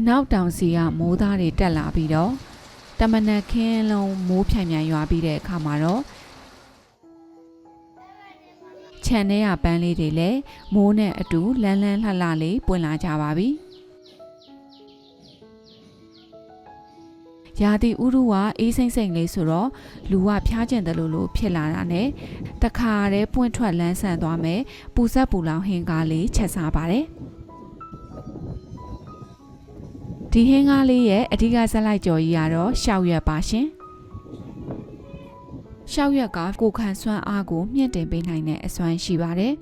အနောက်တောင်စီကမိုးသားတွေတက်လာပြီးတော့တမနက်ခင်းလုံးမိုးဖြန်ပြန်ရွာပြီးတဲ့အခါမှာတော့ခြံထဲကပန်းလေးတွေလည်းမိုးနဲ့အတူလန်းလန်းလှလှလေးပွင့်လာကြပါပြီရာသီဥတုကအေးစိမ့်စိမ့်လေးဆိုတော့လူကဖျားကျင်တယ်လို့လို့ဖြစ်လာတာနဲ့တခါတည်းပွင့်ထွက်လန်းဆန်သွားမယ်ပူဆက်ပူလောင်ဟင်းကားလေးချက်စားပါတယ် ဒီဟင်းကားလေးရဲ့အဓိကဇက်လိုက်ကြော်ကြီးကတော့ရှောက်ရွက်ပါရှင်ရှောက်ရွက်ကကိုယ်ခံစွမ်းအားကိုမြင့်တင်ပေးနိုင်တဲ့အစွမ်းရှိပါတယ်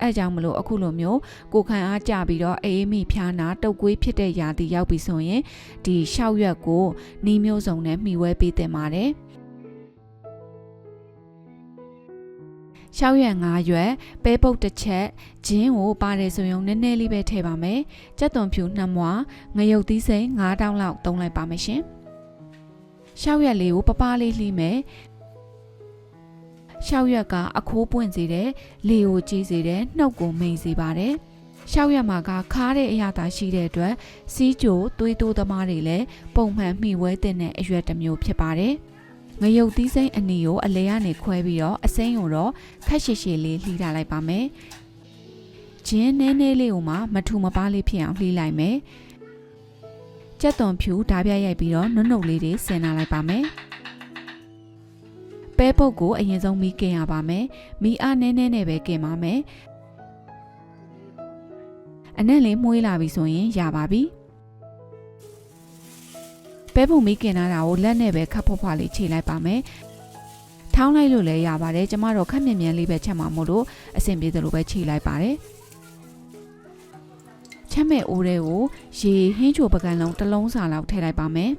အဲကြောင့်မလို့အခုလိုမျိုးကိုယ်ခံအားကြပြီးတော့အေးမိဖျားနာတုတ်ကွေးဖြစ်တဲ့ຢာတီရောက်ပြီဆိုရင်ဒီရှောက်ရွက်ကိုနှီးမျိုးစုံနဲ့မှီဝဲပေးတင်ပါတယ် ရှောက်ရွက်၅ရွက်ပဲပုတ်တစ်ချက်ဂျင်းကိုပါတယ်ဆိုရင်နည်းနည်းလေးပဲထည့်ပါမယ်ကြက်သွန်ဖြူနှစ်မွားငရုတ်သီးစိမ်9တောင်းလောက်သုံးလိုက်ပါမယ်ရှင်။ရှောက်ရက်လေးကိုပပလေးလှီးမယ်။ရှောက်ရက်ကအခိုးပွင့်စေတယ်၊လေကိုကြီးစေတယ်၊နှုတ်ကိုမိန်စေပါတယ်။ရှောက်ရက်မှာကခါးတဲ့အရာသာရှိတဲ့အတွက်စီးကြိုသွေးတိုးသမားတွေလည်းပုံမှန်မှီဝဲတဲ့အရွက်တစ်မျိုးဖြစ်ပါတယ်။ ငရုတ်သီးစိမ်အနီကိုအလဲကနေခွဲပြီးတော့အစိမ်းကိုတော့ခက်ရှည်ရှည်လေးလှီးထားလိုက်ပါမယ်။ဂျင်းနည်းနည်းလေးကိုမှမထူမပါလေးဖြစ်အောင်လှီးလိုက်မယ်။ကြက်သွန်ဖြူဓာပြရိုက်ပြီးတော့နုံနုံလေးတွေဆင်လာလိုက်ပါမယ်။ပဲပုတ်ကိုအရင်ဆုံးမီးကင်ရပါမယ်။မီးအားနည်းနည်းနဲ့ပဲကင်ပါမယ်။အနက်လေးမှုေးလာပြီဆိုရင်ရပါပြီ။ ပဲပုတ်မီးကင်လာတာကိုလက်နဲ့ပဲခပ်ဖွားဖွားလေးခြေလိုက်ပါမယ်။ထောင်းလိုက်လို့လည်းရပါတယ်။ကျမတို့ခက်မြင်မြန်လေးပဲချက်မှာမို့လို့အဆင်ပြေတယ်လို့ပဲခြေလိုက်ပါတယ်။ချက်မဲ့အိုးတွေကိုရေဟင်းချိုပကံလုံးတစ်လုံးစာလောက်ထည့်လိုက်ပါမယ်။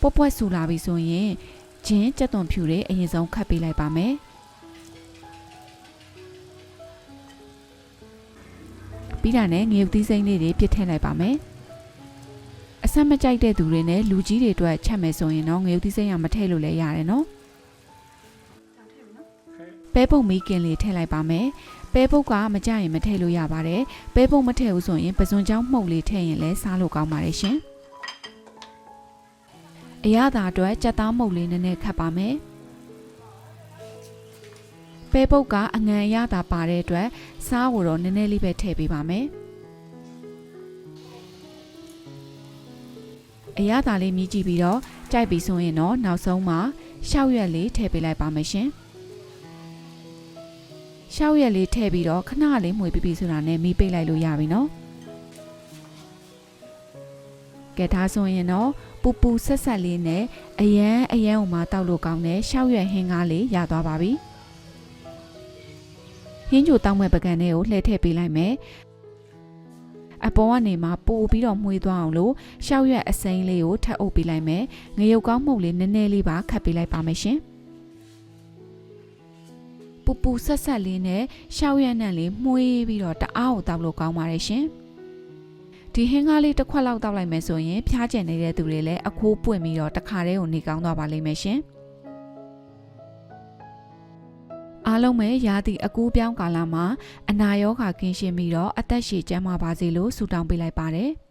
ပွက်ပွက်ဆူလာပြီဆိုရင်ဂျင်းကြက်သွန်ဖြူတွေအရင်ဆုံးခတ်ပေးလိုက်ပါမယ်။ ပြီးတာနဲ့ငရုတ်သီးစိမ့်လေးတွေပြစ်ထည့်လိုက်ပါမယ်။အဆက်မကြိုက်တဲ့သူတွေနဲ့လူကြီးတွေအတွက်ချက်မယ်ဆိုရင်တော့ငရုတ်သီးစိမ့်ရမထည့်လို့လည်းရတယ်နော်။ပဲပုတ်မီးကင်လေးထည့်လိုက်ပါမယ်။ပဲပုတ်ကမကြရင်မထည့်လို့ရပါတယ်။ပဲပုတ်မထည့်ဘူးဆိုရင်ပစွန်ချောင်းမှုတ်လေးထည့်ရင်လည်းစားလို့ကောင်းပါတယ်ရှင်။အရသာအတွက်ကြက်သားမှုတ်လေးနည်းနည်းခတ်ပါမယ်။ ပဲပုတ်ကအငံအရသာပါတဲ့အတွက်စားကိုတော့နည်းနည်းလေးပဲထည့်ပေးပါမယ်။အရသာလေးမြည်ကြည့်ပြီးတော့ကြိုက်ပြီဆိုရင်တော့နောက်ဆုံးမှာရှောက်ရွက်လေးထည့်ပေးလိုက်ပါမယ်ရှင်။ရှောက်ရက်လေးထည့်ပြီးတော့ခဏလေးမှွေပြီးပြီဆိုတာနဲ့မီးပိတ်လိုက်လို့ရပြီနော်ကဲဒါဆိုရင်တော့ပူပူဆက်ဆက်လေးနဲ့အရန်အရန်ဥမာတောက်လို့ကောင်းတဲ့ရှောက်ရက်ဟင်းကားလေးရသွားပါပြီ ဟင်းချိုတောက်မဲ့ပကံလေးကိုလှည့်ထည့်ပေးလိုက်မယ်အပေါ်ကနေမှပို့ပြီးတော့မှုေးသွားအောင်လို့ရှောက်ရက်အစိမ်းလေးကိုထပ်အုပ်ပေးလိုက်မယ်ငရုတ်ကောင်းမှုတ်လေးနည်းနည်းလေးပါခတ်ပေးလိုက်ပါမယ်ရှင်ပူပူဆက်ဆက်လေးနဲ့ရှောက်ရက်နဲ့လေးမှုေးပြီးတော့တအားကိုတောက်လို့ကောင်းပါတယ်ရှင်ဒီဟင်းကားလေးတစ်ခွက်လောက်တောက်လိုက်မယ်ဆိုရင်ဖျားကျင်နေတဲ့သူတွေလည်းအခိုးပွင့်ပြီးတော့တခါတည်းကိုနေကောင်းသွားပါလိမ့်မယ်ရှင် အားလုံးပဲရာသီအကူးပြောင်းကာလမှာအနာရောဂါကင်းရှင်းပြီးတော့အသက်ရှည်ကျန်းမာပါစေလို့ဆုတောင်းပေးလိုက်ပါတယ်။